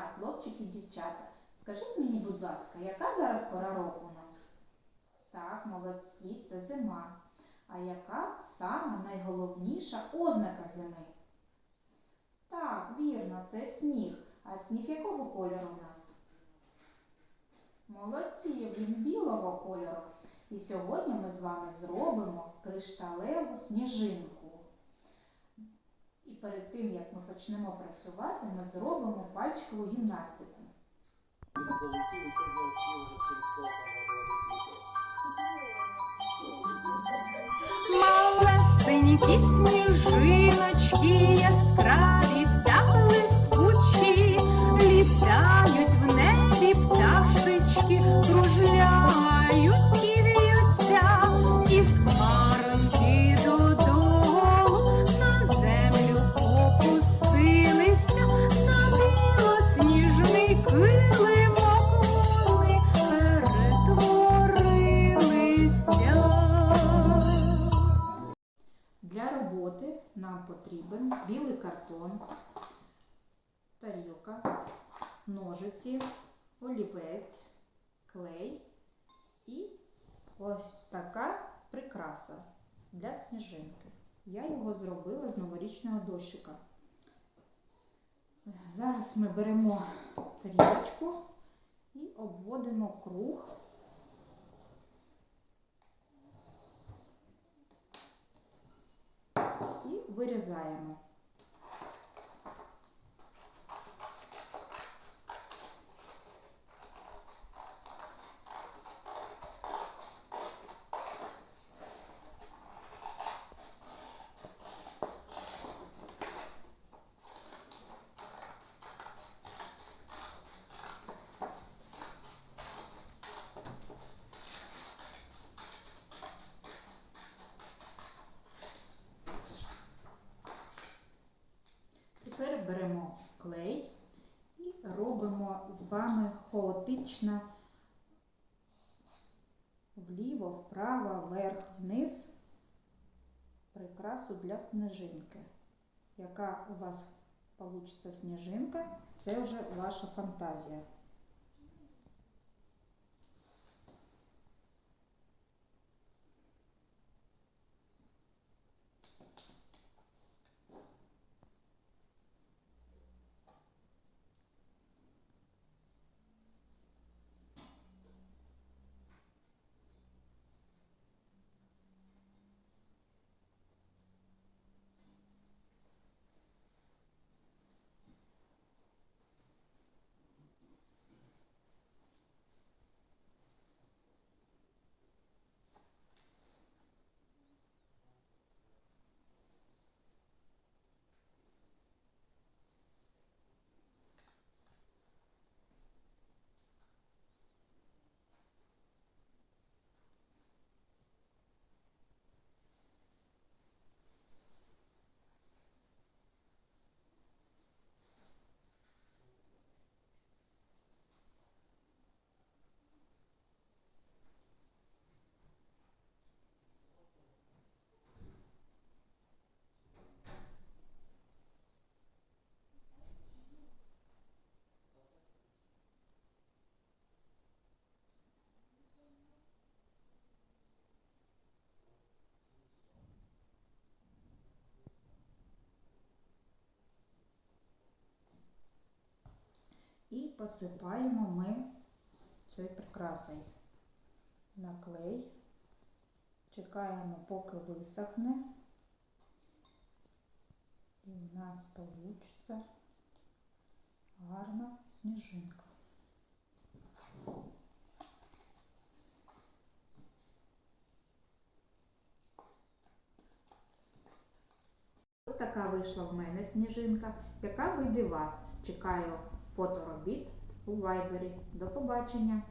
дня, хлопчики, дівчата. Скажіть мені, будь ласка, яка зараз пора року у нас? Так, молодці, це зима. А яка саме найголовніша ознака зими? Так, вірно, це сніг. А сніг якого кольору у нас? Молодці, він білого кольору. І сьогодні ми з вами зробимо кришталеву сніжинку. Перед тим, як ми почнемо працювати, ми зробимо пальчикову гімнастику. Малесенькі сніжиночки яскраві роботи нам потрібен білий картон, тарілка, ножиці, олівець, клей і ось така прикраса для сніжинки. Я його зробила з новорічного дощика. Зараз ми беремо тарілочку і обводимо круг. і вирізаємо. Вами хаотично вліво, вправо, вверх, вниз прикрасу для сніжинки. Яка у вас вийде сніжинка, це вже ваша фантазія. І посипаємо ми цією прикрасою на клей. Чекаємо, поки висохне. І в нас вийде гарна сніжинка. Така вийшла в мене сніжинка. Яка вийде вас? Чекаю фоторобіт у вайбері. До побачення!